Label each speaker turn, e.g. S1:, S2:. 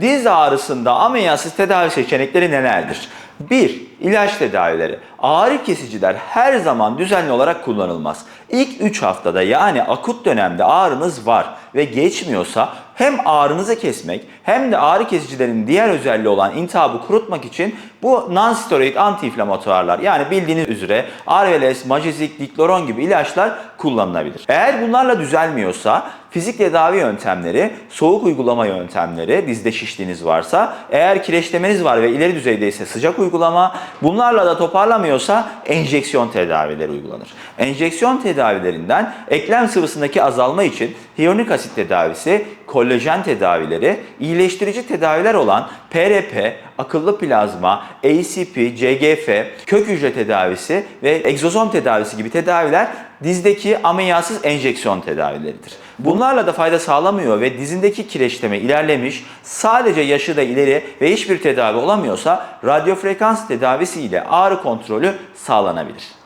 S1: diz ağrısında ameliyasız tedavi seçenekleri nelerdir? 1. İlaç tedavileri. Ağrı kesiciler her zaman düzenli olarak kullanılmaz. İlk 3 haftada yani akut dönemde ağrınız var ve geçmiyorsa hem ağrınızı kesmek hem de ağrı kesicilerin diğer özelliği olan intihabı kurutmak için bu non-steroid antiinflamatuarlar yani bildiğiniz üzere Arveles, Majezik, Dikloron gibi ilaçlar kullanılabilir. Eğer bunlarla düzelmiyorsa fizik tedavi yöntemleri, soğuk uygulama yöntemleri, dizde şişliğiniz varsa, eğer kireçlemeniz var ve ileri düzeydeyse sıcak uygulama, bunlarla da toparlamıyorsa enjeksiyon tedavileri uygulanır. Enjeksiyon tedavilerinden eklem sıvısındaki azalma için hyaluronik asit tedavisi, kolajen tedavileri, iyileştirici tedaviler olan PRP, akıllı plazma, ACP, CGF, kök hücre tedavisi ve egzozom tedavisi gibi tedaviler dizdeki ameliyatsız enjeksiyon tedavileridir. Bunlarla da fayda sağlamıyor ve dizindeki kireçleme ilerlemiş, sadece yaşı da ileri ve hiçbir tedavi olamıyorsa radyofrekans tedavisi ile ağrı kontrolü sağlanabilir.